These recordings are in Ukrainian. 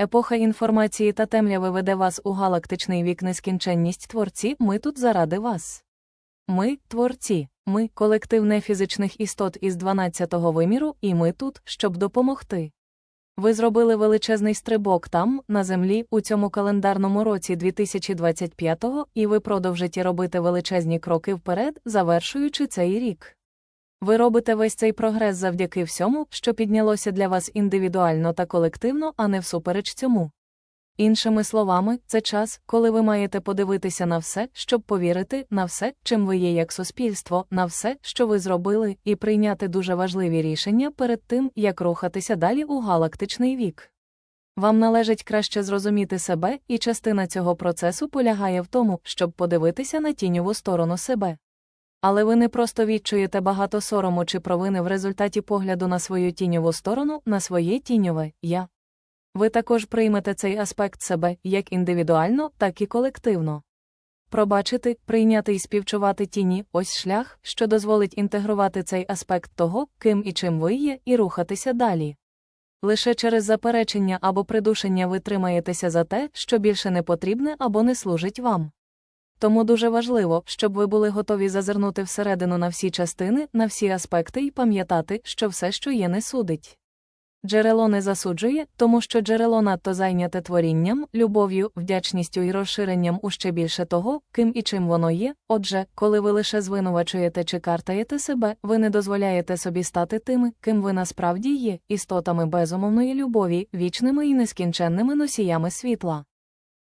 Епоха інформації та темряви веде вас у галактичний вік нескінченність творці, ми тут заради вас. Ми творці, ми колектив нефізичних істот із 12-го виміру, і ми тут, щоб допомогти. Ви зробили величезний стрибок там, на землі, у цьому календарному році 2025-го, і ви продовжите робити величезні кроки вперед, завершуючи цей рік. Ви робите весь цей прогрес завдяки всьому, що піднялося для вас індивідуально та колективно, а не всупереч цьому. Іншими словами, це час, коли ви маєте подивитися на все, щоб повірити, на все, чим ви є як суспільство, на все, що ви зробили, і прийняти дуже важливі рішення перед тим, як рухатися далі у галактичний вік. Вам належить краще зрозуміти себе, і частина цього процесу полягає в тому, щоб подивитися на тіньову сторону себе. Але ви не просто відчуєте багато сорому чи провини в результаті погляду на свою тіньову сторону, на своє тіньове я. Ви також приймете цей аспект себе як індивідуально, так і колективно. Пробачити, прийняти і співчувати тіні ось шлях, що дозволить інтегрувати цей аспект того, ким і чим ви є, і рухатися далі. Лише через заперечення або придушення ви тримаєтеся за те, що більше не потрібне або не служить вам. Тому дуже важливо, щоб ви були готові зазирнути всередину на всі частини, на всі аспекти і пам'ятати, що все, що є, не судить. Джерело не засуджує, тому що джерело надто зайняте творінням, любов'ю, вдячністю і розширенням у ще більше того, ким і чим воно є. Отже, коли ви лише звинувачуєте чи картаєте себе, ви не дозволяєте собі стати тими, ким ви насправді є, істотами безумовної любові, вічними і нескінченними носіями світла.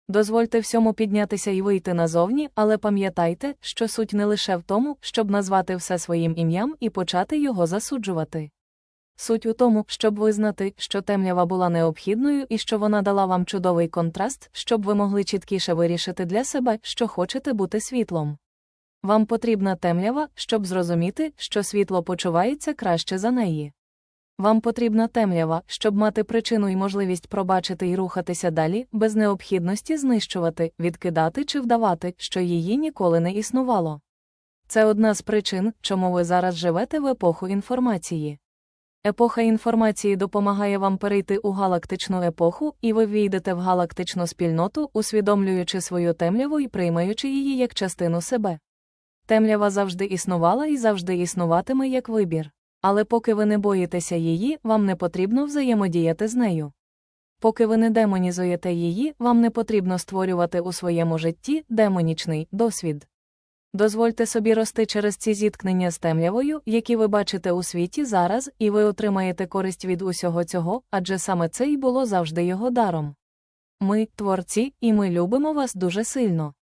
Дозвольте всьому піднятися і вийти назовні, але пам'ятайте, що суть не лише в тому, щоб назвати все своїм ім'ям і почати його засуджувати. Суть у тому, щоб визнати, що темрява була необхідною і що вона дала вам чудовий контраст, щоб ви могли чіткіше вирішити для себе, що хочете бути світлом. Вам потрібна темрява, щоб зрозуміти, що світло почувається краще за неї. Вам потрібна темрява, щоб мати причину і можливість пробачити і рухатися далі, без необхідності знищувати, відкидати чи вдавати, що її ніколи не існувало. Це одна з причин, чому ви зараз живете в епоху інформації. Епоха інформації допомагає вам перейти у галактичну епоху, і ви війдете в галактичну спільноту, усвідомлюючи свою темряву і приймаючи її як частину себе. Темрява завжди існувала і завжди існуватиме як вибір. Але поки ви не боїтеся її, вам не потрібно взаємодіяти з нею. Поки ви не демонізуєте її, вам не потрібно створювати у своєму житті демонічний досвід. Дозвольте собі рости через ці зіткнення з темрявою, які ви бачите у світі зараз, і ви отримаєте користь від усього цього, адже саме це й було завжди його даром. Ми творці, і ми любимо вас дуже сильно.